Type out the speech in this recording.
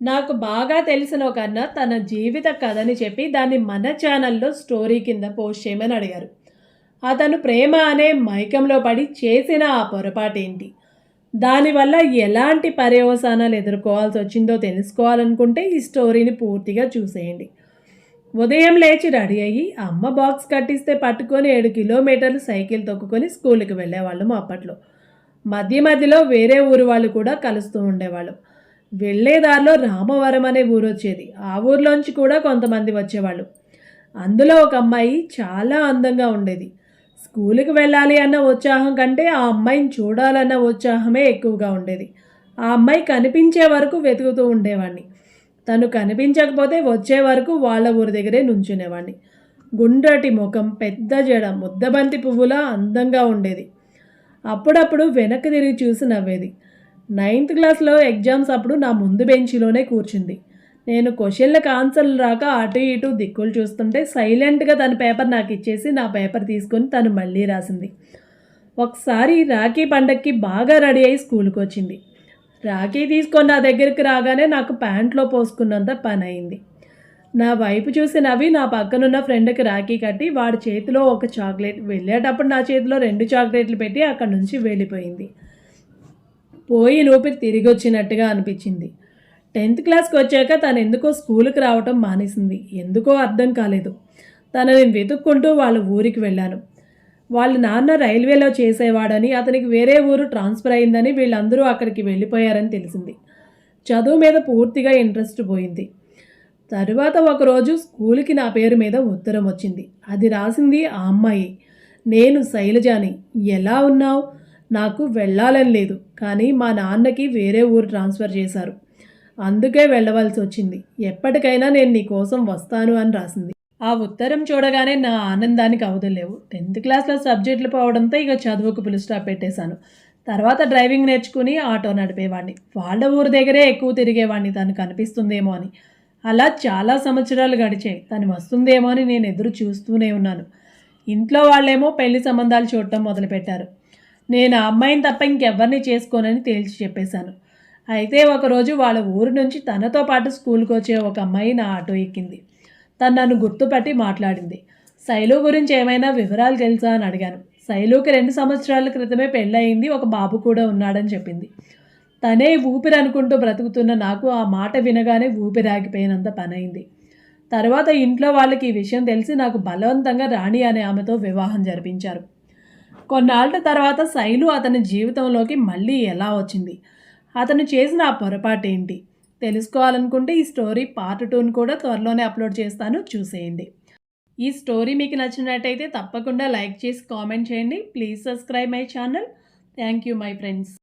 నాకు బాగా తెలిసిన ఒక అన్న తన జీవిత కథని చెప్పి దాన్ని మన ఛానల్లో స్టోరీ కింద పోస్ట్ చేయమని అడిగారు. అతను ప్రేమ అనే మైకంలో పడి చేసిన ఆ పొరపాటేంటి దానివల్ల ఎలాంటి పర్యవసానాలు ఎదుర్కోవాల్సి వచ్చిందో తెలుసుకోవాలనుకుంటే ఈ స్టోరీని పూర్తిగా చూసేయండి. ఉదయం లేచి రెడీ అయ్యి అమ్మ బాక్స్ కట్టిస్తే పట్టుకొని ఏడు కిలోమీటర్లు సైకిల్ తొక్కుకొని స్కూల్కి వెళ్ళేవాళ్ళము అప్పట్లో. మధ్య మధ్యలో వేరే ఊరు వాళ్ళు కూడా కలుస్తూ ఉండేవాళ్ళం. వెళ్ళే దారిలో రామవరం అనే ఊరు వచ్చేది. ఆ ఊర్లోంచి కూడా కొంతమంది వచ్చేవాళ్ళు. అందులో ఒక అమ్మాయి చాలా అందంగా ఉండేది. స్కూల్కి వెళ్ళాలి అన్న ఉత్సాహం కంటే ఆ అమ్మాయిని చూడాలన్న ఉత్సాహమే ఎక్కువగా ఉండేది. ఆ అమ్మాయి కనిపించే వరకు వెతుకుతూ ఉండేవాడిని. తను కనిపించకపోతే వచ్చే వరకు వాళ్ళ ఊరి దగ్గరే నుంచునేవాడిని. గుండ్రటి ముఖం పెద్ద జడ ముద్దబంతి పువ్వులా అందంగా ఉండేది. అప్పుడప్పుడు వెనక్కి తిరిగి చూసి నవ్వేది. నైన్త్ క్లాస్లో ఎగ్జామ్స్ అప్పుడు నా ముందు బెంచిలోనే కూర్చుంది. నేను క్వశ్చన్లకు ఆన్సర్లు రాక అటు ఇటు దిక్కులు చూస్తుంటే సైలెంట్గా తన పేపర్ నాకు ఇచ్చేసి నా పేపర్ తీసుకొని తను మళ్ళీ రాసింది. ఒకసారి రాఖీ పండక్కి బాగా రెడీ అయ్యి స్కూల్కి వచ్చింది. రాఖీ తీసుకొని నా దగ్గరికి రాగానే నాకు ప్యాంట్లో పోసుకున్నంత పని అయింది నా వైపు చూసి నవ్వి నా పక్కనున్న ఫ్రెండ్కి రాఖీ కట్టి వాడి చేతిలో ఒక చాక్లెట్ వెళ్ళేటప్పుడు నా చేతిలో రెండు చాక్లెట్లు పెట్టి అక్కడి నుంచి వెళ్ళిపోయింది. పోయి లోపలి తిరిగి వచ్చినట్టుగా అనిపించింది. టెన్త్ క్లాస్కి వచ్చాక తను ఎందుకో స్కూల్కి రావటం మానేసింది. ఎందుకో అర్థం కాలేదు. తనని వెతుక్కుంటూ వాళ్ళ ఊరికి వెళ్ళాను. వాళ్ళ నాన్న రైల్వేలో చేసేవాడని అతనికి వేరే ఊరు ట్రాన్స్ఫర్ అయిందని వీళ్ళందరూ అక్కడికి వెళ్ళిపోయారని తెలిసింది. చదువు మీద పూర్తిగా ఇంట్రెస్ట్ పోయింది. తరువాత ఒకరోజు స్కూల్కి నా పేరు మీద ఉత్తరం వచ్చింది. అది రాసింది ఆ అమ్మాయి. నేను శైలజాని. ఎలా ఉన్నావు? నాకు వెళ్ళాలని లేదు కానీ మా నాన్నకి వేరే ఊరు ట్రాన్స్ఫర్ చేశారు. అందుకే వెళ్ళవలసి వచ్చింది. ఎప్పటికైనా నేను నీ కోసం వస్తాను అని రాసింది. ఆ ఉత్తరం చూడగానే నా ఆనందానికి అవదలేవు టెన్త్ క్లాస్లో సబ్జెక్టులు పోవడంతో ఇక చదువుకు పులి స్టాప్ పెట్టేశాను. తర్వాత డ్రైవింగ్ నేర్చుకుని ఆటో నడిపేవాడిని వాళ్ళ ఊరి దగ్గరే ఎక్కువ తిరిగేవాడిని తను కనిపిస్తుందేమో అని. అలా చాలా సంవత్సరాలు గడిచాయి. తను వస్తుందేమో అని నేను ఎదురు చూస్తూనే ఉన్నాను. ఇంట్లో వాళ్ళేమో పెళ్ళి సంబంధాలు చూడటం మొదలుపెట్టారు. నేను ఆ అమ్మాయిని తప్ప ఇంకెవ్వరిని చేసుకోనని తేల్చి చెప్పేశాను. అయితే ఒకరోజు వాళ్ళ ఊరు నుంచి తనతో పాటు స్కూల్కి వచ్చే ఒక అమ్మాయి నా ఆటో ఎక్కింది. తను నన్ను గుర్తుపట్టి మాట్లాడింది. శైలు గురించి ఏమైనా వివరాలు తెలుసా అని అడిగాను. శైలుకి రెండు సంవత్సరాల క్రితమే పెళ్ళయింది ఒక బాబు కూడా ఉన్నాడని చెప్పింది. తనే ఊపిరి అనుకుంటూ బ్రతుకుతున్న నాకు ఆ మాట వినగానే ఊపిరాగిపోయినంత పనైంది తర్వాత ఇంట్లో వాళ్ళకి ఈ విషయం తెలిసి నాకు బలవంతంగా రాణి అనే ఆమెతో వివాహం జరిపించారు. కొన్నాళ్ళ తర్వాత శైలు అతని జీవితంలోకి మళ్ళీ ఎలా వచ్చింది? అతను చేసిన ఆ పొరపాటేంటి తెలుసుకోవాలనుకుంటే ఈ స్టోరీ పార్ట్ టూని కూడా త్వరలోనే అప్లోడ్ చేస్తాను. చూసేయండి. ఈ స్టోరీ మీకు నచ్చినట్టయితే తప్పకుండా లైక్ చేసి కామెంట్ చేయండి. Please subscribe my channel. Thank you my friends.